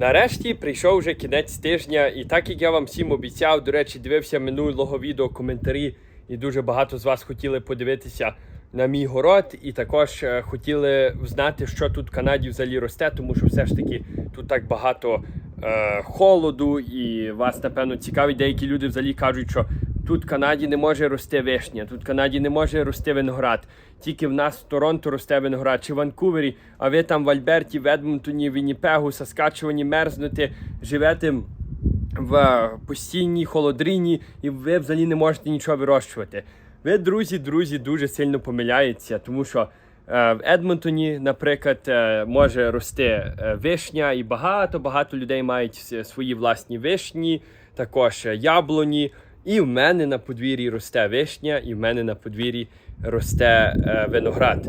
Нарешті прийшов вже кінець тижня, і так як я вам всім обіцяв, до речі, дивився минулого відео коментарі, і дуже багато з вас хотіли подивитися на мій город, і також е, хотіли знати, що тут в Канаді взагалі росте, тому що все ж таки тут так багато е, холоду, і вас, напевно, цікавить. Деякі люди взагалі кажуть, що тут в Канаді не може рости вишня, тут в Канаді не може рости виноград. Тільки в нас в Торонто росте виноград чи в Ванкувері, а ви там в Альберті, в Едмонтоні, Вінніпегу, Саскачевані мерзнете, живете в постійній холодріні, і ви взагалі не можете нічого вирощувати. Ви, друзі, друзі, дуже сильно помиляєтеся, тому що е, в Едмонтоні, наприклад, е, може рости е, вишня, і багато-багато людей мають свої власні вишні, також е, яблуні. І в мене на подвір'ї росте вишня, і в мене на подвір'ї росте е, виноград.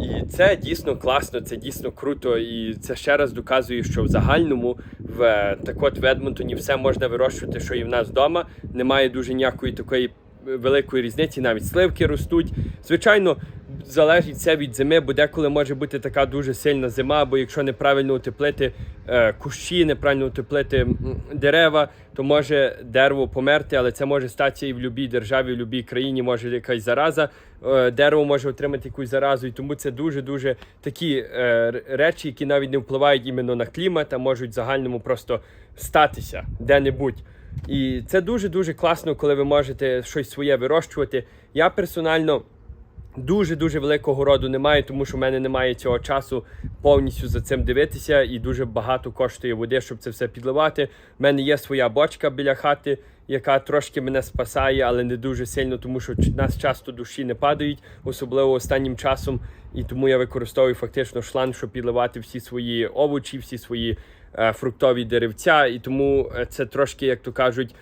І це дійсно класно, це дійсно круто. І це ще раз доказує, що в загальному в е, так от в Едмонтоні все можна вирощувати, що і в нас вдома. Немає дуже ніякої такої е, великої різниці, навіть сливки ростуть. Звичайно, залежить все від зими, бо деколи може бути така дуже сильна зима, бо якщо неправильно утеплити е, кущі, неправильно утеплити дерева, то може дерево померти, але це може статися і в будь-якій державі, в будь-якій країні може якась зараза. е, Дерево може отримати якусь заразу, і тому це дуже дуже такі е, речі, які навіть не впливають іменно на клімат, а можуть в загальному просто статися де-небудь. І це дуже дуже класно, коли ви можете щось своє вирощувати. Я персонально. Дуже дуже великого городу немає, тому що в мене немає цього часу повністю за цим дивитися, і дуже багато коштує води, щоб це все підливати. У мене є своя бочка біля хати, яка трошки мене спасає, але не дуже сильно, тому що нас часто душі не падають, особливо останнім часом. І тому я використовую фактично шланг, щоб підливати всі свої овочі, всі свої е, фруктові деревця. І тому е, це трошки, як то кажуть,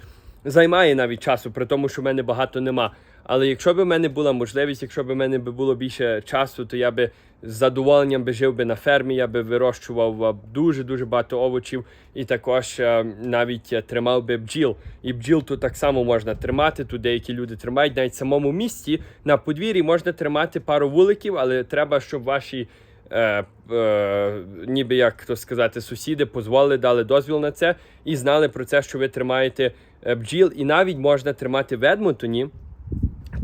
займає навіть часу, при тому, що в мене багато нема. Але якщо б в мене була можливість, якщо б в мене було більше часу, то я би з задоволенням би жив би на фермі, я би вирощував дуже дуже багато овочів і також е, навіть е, тримав би бджіл. І бджіл тут так само можна тримати. Тут деякі люди тримають навіть в самому місті на подвір'ї можна тримати пару вуликів, але треба, щоб ваші. Е, е, ніби як то сказати, сусіди дозволили, дали дозвіл на це і знали про це, що ви тримаєте е, бджіл, і навіть можна тримати в Едмонтоні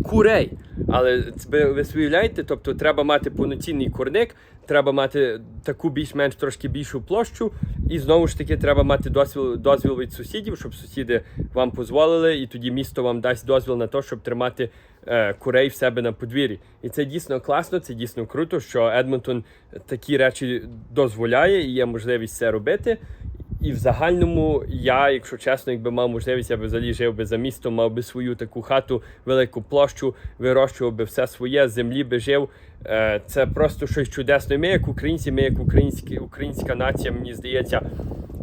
курей. Але ви, ви уявляєте, тобто треба мати повноцінний курник, треба мати таку більш-менш трошки більшу площу, і знову ж таки треба мати дозвіл, дозвіл від сусідів, щоб сусіди вам дозволили, і тоді місто вам дасть дозвіл на те, щоб тримати е, курей в себе на подвір'ї. І це дійсно класно, це дійсно круто, що Едмонтон такі речі дозволяє і є можливість це робити. І в загальному я, якщо чесно, якби мав можливість, я би взагалі жив би за містом, мав би свою таку хату, велику площу, вирощував би все своє, землі би жив. Е, Це просто щось чудесне. Ми, як українці, ми як українські, українська нація, мені здається,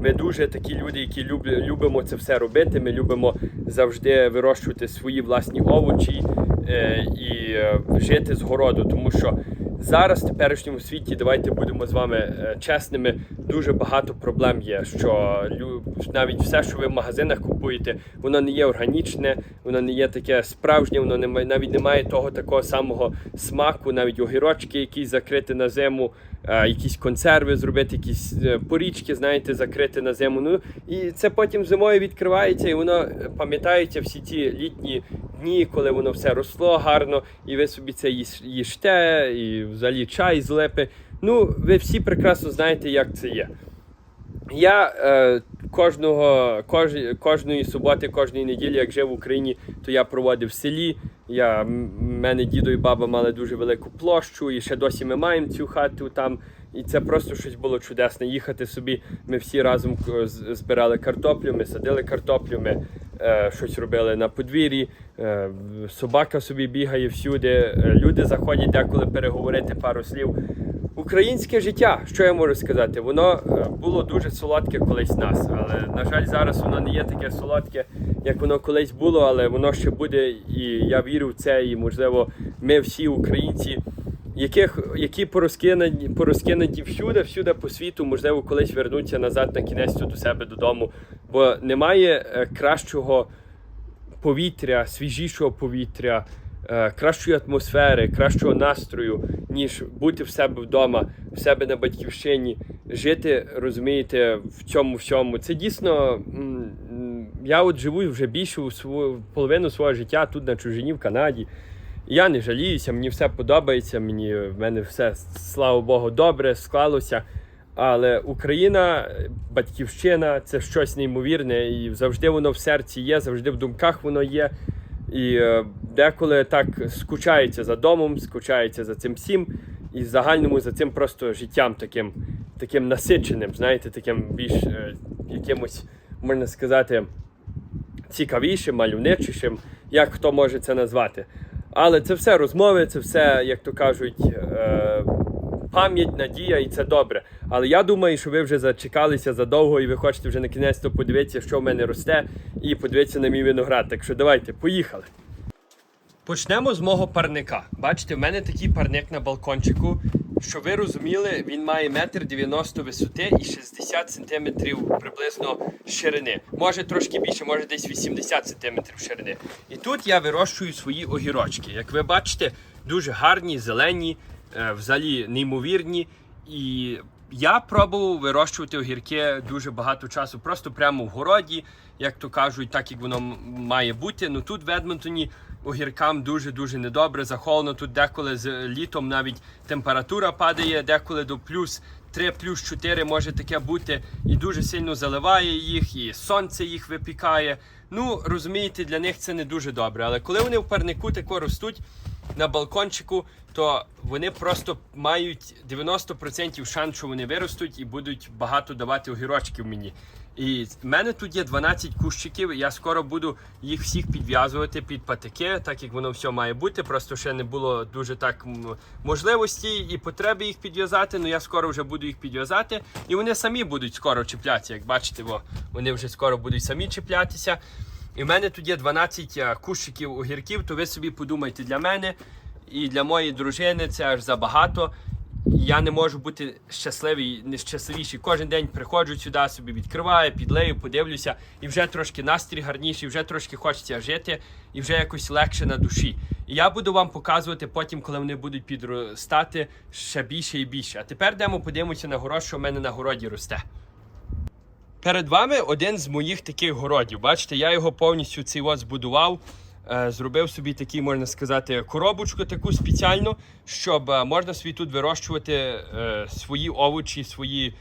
ми дуже такі люди, які люб, любимо це все робити. Ми любимо завжди вирощувати свої власні овочі е, і е, жити з городу, тому що. Зараз в теперішньому світі давайте будемо з вами е, чесними. Дуже багато проблем є. Що навіть все, що ви в магазинах купуєте, воно не є органічне, воно не є таке справжнє, воно не навіть не має того такого самого смаку, навіть огірочки, які закрити на зиму, якісь консерви зробити, якісь е, порічки, знаєте, закрити на зиму. Ну і це потім зимою відкривається, і воно е, пам'ятається всі ті літні дні, коли воно все росло гарно, і ви собі це їжте, і взагалі чай з липи. Ну, ви всі прекрасно знаєте, як це є. Я е, кожного, кож, кожної суботи, кожної неділі, як жив в Україні, то я проводив в селі. Я, мене дідо і баба мали дуже велику площу, і ще досі ми маємо цю хату там. І це просто щось було чудесне. Їхати собі. Ми всі разом е, збирали картоплю, ми садили картоплю, ми е, щось робили на подвір'ї. Е, собака собі бігає всюди. е, Люди заходять деколи переговорити пару слів. Українське життя, що я можу сказати, воно е, було дуже солодке колись нас, але на жаль, зараз воно не є таке солодке, як воно колись було, але воно ще буде, і я вірю в це. І можливо, ми всі українці, яких які порозкинуті, порозкинуті всюди, всюди по світу, можливо, колись вернуться назад на кінець до себе додому. Бо немає е, кращого повітря, свіжішого повітря, е, кращої атмосфери, кращого настрою, ніж бути в себе вдома, в себе на батьківщині жити, розумієте, в цьому всьому. Це дійсно. Я от живу вже більшу половину свого життя тут на чужині в Канаді. Я не жаліюся, мені все подобається, мені в мене все, слава Богу, добре склалося. Але Україна, батьківщина це щось неймовірне, і завжди воно в серці є, завжди в думках воно є. І е, деколи так скучається за домом, скучається за цим всім, і в загальному за цим просто життям таким, таким насиченим, знаєте, таким більш е, якимось, можна сказати, цікавішим, мальовничішим, як хто може це назвати. Але це все розмови, це все, як то кажуть, е, пам'ять, надія, і це добре. Але я думаю, що ви вже зачекалися задовго і ви хочете вже на кінець подивитися, що в мене росте, і подивитися на мій виноград. Так що давайте, поїхали. Почнемо з мого парника. Бачите, в мене такий парник на балкончику. Що ви розуміли, він має метр 90 висоти і 60 сантиметрів приблизно ширини. Може трошки більше, може десь 80 сантиметрів ширини. І тут я вирощую свої огірочки. Як ви бачите, дуже гарні, зелені, е, взагалі неймовірні. І я пробував вирощувати огірки дуже багато часу, просто прямо в городі, як то кажуть, так як воно має бути. Ну тут в Едмонтоні огіркам дуже-дуже недобре, захолодно. Тут деколи з літом навіть температура падає, деколи до плюс 3, плюс 4 може таке бути, і дуже сильно заливає їх, і сонце їх випікає. Ну, розумієте, для них це не дуже добре. Але коли вони в парнику тако ростуть, на балкончику, то вони просто мають 90% шанс, що вони виростуть і будуть багато давати огірочків мені. І в мене тут є 12 кущиків. Я скоро буду їх всіх підв'язувати під патики, так як воно все має бути. Просто ще не було дуже так можливості і потреби їх підв'язати. але я скоро вже буду їх підв'язати, і вони самі будуть скоро чіплятися. Як бачите, во, вони вже скоро будуть самі чіплятися. І в мене тут є 12 е, кущиків огірків, то ви собі подумайте для мене і для моєї дружини це аж забагато. Я не можу бути щасливий, нещасливіший. Кожен день приходжу сюди, собі відкриваю, підлею, подивлюся, і вже трошки настрій гарніший, вже трошки хочеться жити, і вже якось легше на душі. І я буду вам показувати потім, коли вони будуть підростати ще більше і більше. А тепер йдемо подивимося на город, що в мене на городі росте. Перед вами один з моїх таких городів. Бачите, я його повністю цей от збудував. Е, Зробив собі такий, можна сказати, коробочку таку спеціальну, щоб е, можна собі тут вирощувати е, свої овочі, свої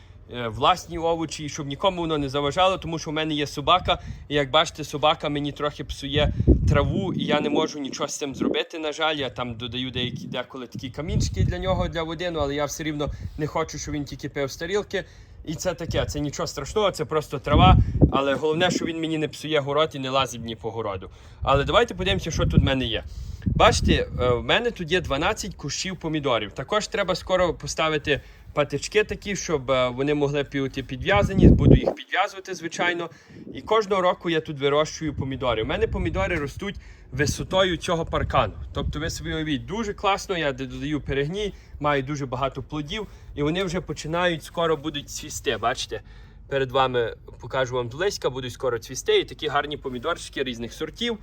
власні овочі, щоб нікому воно не заважало, тому що в мене є собака. І як бачите, собака мені трохи псує траву, і я не можу нічого з цим зробити. На жаль, я там додаю деякі деколи такі камінчики для нього для води, але я все рівно не хочу, щоб він тільки пив з тарілки. І це таке, це нічого страшного, це просто трава. Але головне, що він мені не псує город і не лазить мені по городу. Але давайте подивимося, що тут в мене є. Бачите, е, в мене тут є 12 кущів помідорів. Також треба скоро поставити патички такі, щоб е, вони могли бути підв'язані. Буду їх підв'язувати, звичайно. І кожного року я тут вирощую помідори. У мене помідори ростуть висотою цього паркану. Тобто, ви собі уявіть, дуже класно. Я додаю перегній, маю дуже багато плодів, і вони вже починають скоро будуть цвісти. Бачите? Перед вами покажу вам близько, будуть скоро цвісти. І такі гарні помідорчики різних сортів.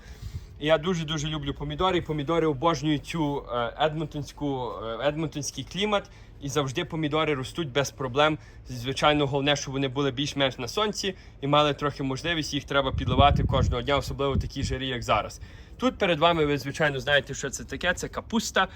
Я дуже дуже люблю помідори. Помідори обожнюють цю е, едмонтонську е, едмонтонський клімат. І завжди помідори ростуть без проблем. Звичайно, головне, щоб вони були більш-менш на сонці і мали трохи можливість. Їх треба підливати кожного дня, особливо такі жирі, як зараз. Тут перед вами ви звичайно знаєте, що це таке. Це капуста.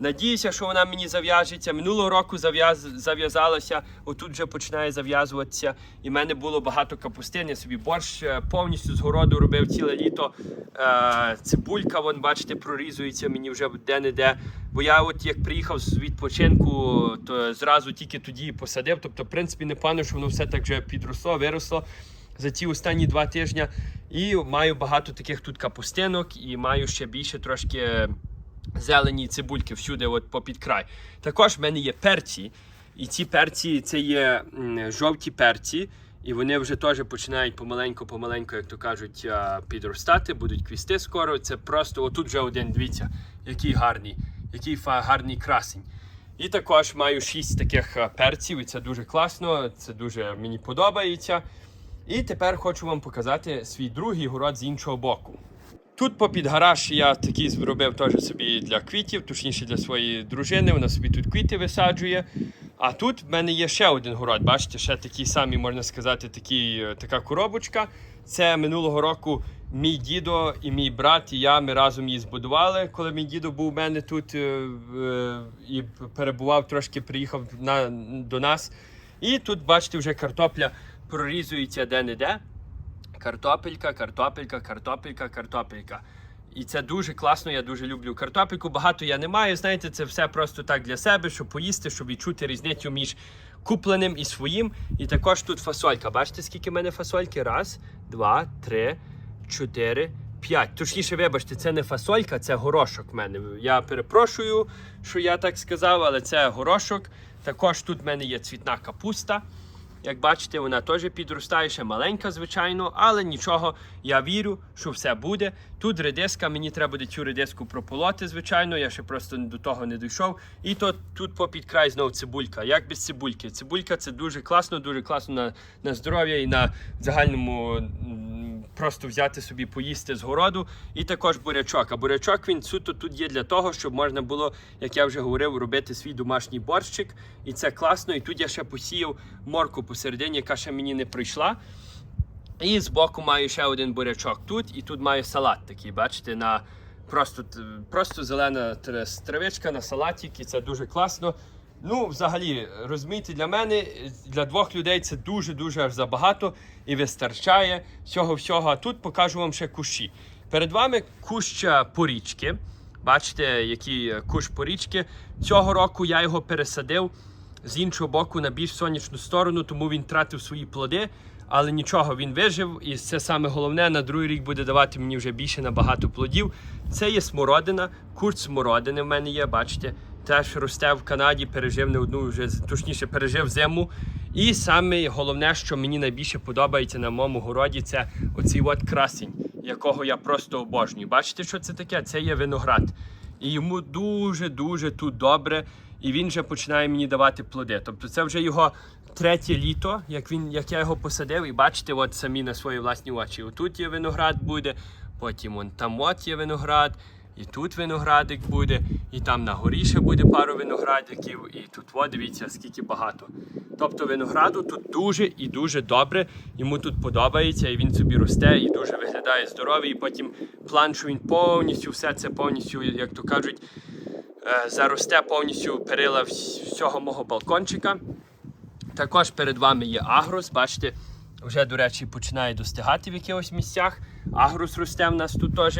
Надіюся, що вона мені зав'яжеться. Минулого року зав'яз... зав'язалася, отут вже починає зав'язуватися. І в мене було багато капустин. Я собі борщ е, повністю з городу робив ціле літо. Е, цибулька, вон, бачите, прорізується мені вже де-не-де. Бо я, от як приїхав з відпочинку, то зразу тільки тоді посадив. Тобто, в принципі, непогано, що воно все так вже підросло, виросло за ці останні два тижні. І маю багато таких тут капустинок, і маю ще більше трошки зелені цибульки всюди, от попід край. Також в мене є перці. І ці перці це є жовті перці. І вони вже теж починають помаленьку-помаленьку, як то кажуть, підростати, будуть квісти скоро. Це просто отут вже один, дивіться, який гарний, який гарний красень. І також маю шість таких перців, і це дуже класно, це дуже мені подобається. І тепер хочу вам показати свій другий город з іншого боку. Тут попід гараж я такий зробив теж собі для квітів, точніше для своєї дружини. Вона собі тут квіти висаджує. А тут в мене є ще один город. Бачите, ще такий самий, можна сказати, такий, е, така коробочка. Це минулого року мій дідо і мій брат, і я ми разом її збудували. Коли мій дідо був у мене тут е, е, і перебував, трошки приїхав на, до нас. І тут, бачите, вже картопля прорізується де-не-де. Картопелька, картопелька, картопелька, картопелька. І це дуже класно, я дуже люблю картопельку. Багато я не маю. Знаєте, це все просто так для себе, щоб поїсти, щоб відчути різницю між купленим і своїм. І також тут фасолька. Бачите, скільки в мене фасольки? Раз, два, три, чотири, п'ять. Точніше, вибачте, це не фасолька, це горошок в мене. Я перепрошую, що я так сказав, але це горошок. Також тут в мене є цвітна капуста. Як бачите, вона теж підростає, ще маленька, звичайно, але нічого, я вірю, що все буде. Тут редиска, мені треба буде цю редиску прополоти, звичайно, я ще просто до того не дійшов. І то тут попід край знову цибулька. Як без цибульки? Цибулька це дуже класно, дуже класно на, на здоров'я і на загальному просто взяти собі поїсти з городу. І також бурячок. А бурячок він суто тут є для того, щоб можна було, як я вже говорив, робити свій домашній борщик. І це класно. І тут я ще посіяв морку посередині, яка ще мені не прийшла. І збоку маю ще один бурячок тут, і тут маю салат такий, бачите, на просто, просто зелена тр- травичка на салатик, і це дуже класно. Ну, взагалі, розумієте, для мене, для двох людей це дуже-дуже забагато і вистачає цього всього. А тут покажу вам ще кущі. Перед вами куща порічки. Бачите, який е, кущ порічки. Цього року я його пересадив з іншого боку на більш сонячну сторону, тому він тратив свої плоди. Але нічого, він вижив, і це саме головне, на другий рік буде давати мені вже більше набагато плодів. Це є смородина, курт смородини в мене є, бачите, теж росте в Канаді, пережив не одну вже точніше пережив зиму. І саме головне, що мені найбільше подобається на моєму городі, це оцей от красень, якого я просто обожнюю. Бачите, що це таке? Це є виноград. І йому дуже-дуже тут добре, і він вже починає мені давати плоди. Тобто це вже його третє літо, як він, як я його посадив, і бачите, от самі на свої власні очі. Отут є виноград буде, потім он там от є виноград, і тут виноградик буде, і там на горі ще буде пару виноградиків, і тут, от, дивіться, скільки багато. Тобто винограду тут дуже і дуже добре, йому тут подобається, і він собі росте, і дуже виглядає здоровий. І потім план, він повністю все це повністю, як то кажуть, е, заросте повністю перила всього мого балкончика. Також перед вами є агрос. Бачите, вже, до речі, починає достигати в якихось місцях. Агрос росте в нас тут теж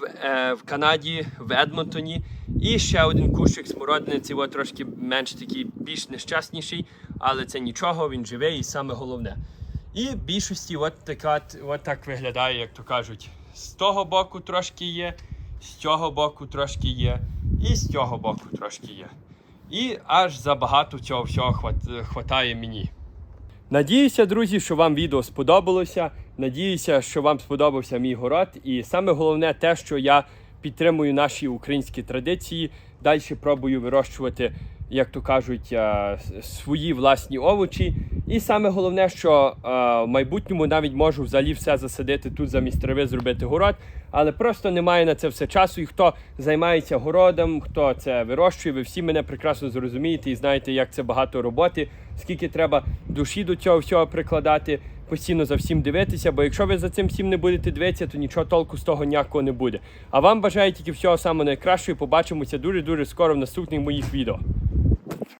в, е, в Канаді, в Едмонтоні. І ще один кущик смородини. Цей трошки менш такий, більш нещасніший, але це нічого, він живий і саме головне. І в більшості от, така, от так виглядає, як то кажуть. З того боку трошки є, з цього боку трошки є, і з цього боку трошки є. І аж забагато цього всього хват- хватає мені. Надіюся, друзі, що вам відео сподобалося. Надіюся, що вам сподобався мій город. І саме головне те, що я підтримую наші українські традиції. Далі пробую вирощувати, як то кажуть, е, свої власні овочі. І саме головне, що е, в майбутньому навіть можу взагалі все засадити тут замість трави, зробити город, але просто немає на це все часу. І хто займається городом, хто це вирощує, ви всі мене прекрасно зрозумієте і знаєте, як це багато роботи, скільки треба душі до цього всього прикладати, постійно за всім дивитися. Бо якщо ви за цим всім не будете дивитися, то нічого толку з того ніякого не буде. А вам бажаю тільки всього самого найкращого. і Побачимося дуже дуже скоро в наступних моїх відео.